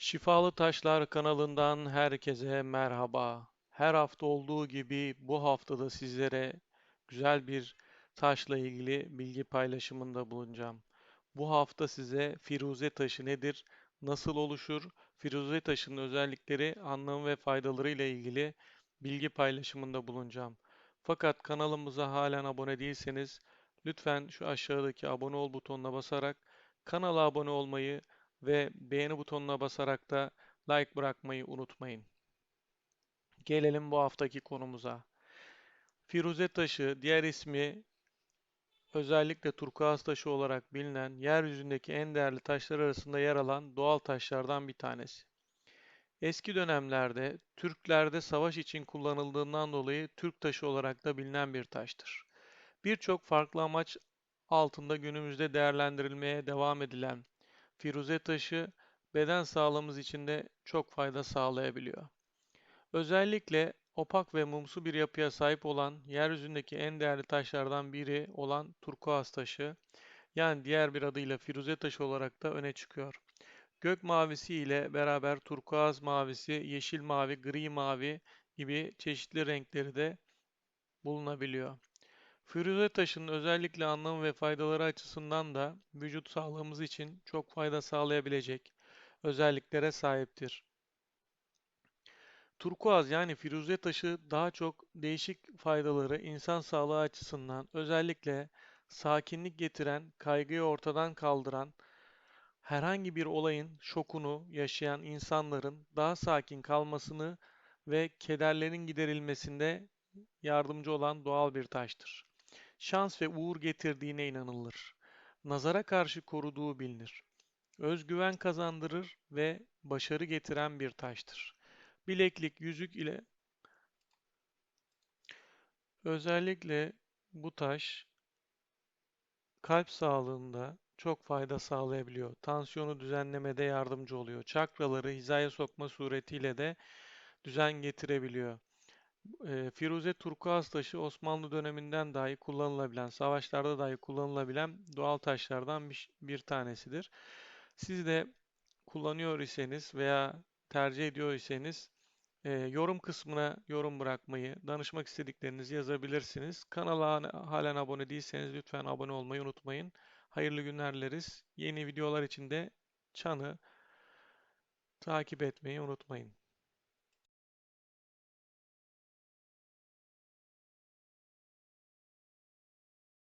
Şifalı Taşlar kanalından herkese merhaba. Her hafta olduğu gibi bu haftada sizlere güzel bir taşla ilgili bilgi paylaşımında bulunacağım. Bu hafta size firuze taşı nedir, nasıl oluşur, firuze taşının özellikleri, anlamı ve faydaları ile ilgili bilgi paylaşımında bulunacağım. Fakat kanalımıza halen abone değilseniz lütfen şu aşağıdaki abone ol butonuna basarak kanala abone olmayı ve beğeni butonuna basarak da like bırakmayı unutmayın. Gelelim bu haftaki konumuza. Firuze taşı, diğer ismi özellikle turkuaz taşı olarak bilinen, yeryüzündeki en değerli taşlar arasında yer alan doğal taşlardan bir tanesi. Eski dönemlerde Türklerde savaş için kullanıldığından dolayı Türk taşı olarak da bilinen bir taştır. Birçok farklı amaç altında günümüzde değerlendirilmeye devam edilen firuze taşı beden sağlığımız için de çok fayda sağlayabiliyor. Özellikle opak ve mumsu bir yapıya sahip olan yeryüzündeki en değerli taşlardan biri olan turkuaz taşı, yani diğer bir adıyla firuze taşı olarak da öne çıkıyor. Gök mavisi ile beraber turkuaz mavisi, yeşil mavi, gri mavi gibi çeşitli renkleri de bulunabiliyor. Firuze taşının özellikle anlamı ve faydaları açısından da vücut sağlığımız için çok fayda sağlayabilecek özelliklere sahiptir. Turkuaz yani firuze taşı daha çok değişik faydaları insan sağlığı açısından özellikle sakinlik getiren, kaygıyı ortadan kaldıran, herhangi bir olayın şokunu yaşayan insanların daha sakin kalmasını ve kederlerin giderilmesinde yardımcı olan doğal bir taştır şans ve uğur getirdiğine inanılır. Nazara karşı koruduğu bilinir. Özgüven kazandırır ve başarı getiren bir taştır. Bileklik, yüzük ile özellikle bu taş kalp sağlığında çok fayda sağlayabiliyor. Tansiyonu düzenlemede yardımcı oluyor. Çakraları hizaya sokma suretiyle de düzen getirebiliyor. E, Firuze turkuaz taşı Osmanlı döneminden dahi kullanılabilen, savaşlarda dahi kullanılabilen doğal taşlardan bir, bir tanesidir. Siz de kullanıyor iseniz veya tercih ediyor iseniz e, yorum kısmına yorum bırakmayı, danışmak istediklerinizi yazabilirsiniz. Kanala halen abone değilseniz lütfen abone olmayı unutmayın. Hayırlı günler dileriz. Yeni videolar için de çanı takip etmeyi unutmayın.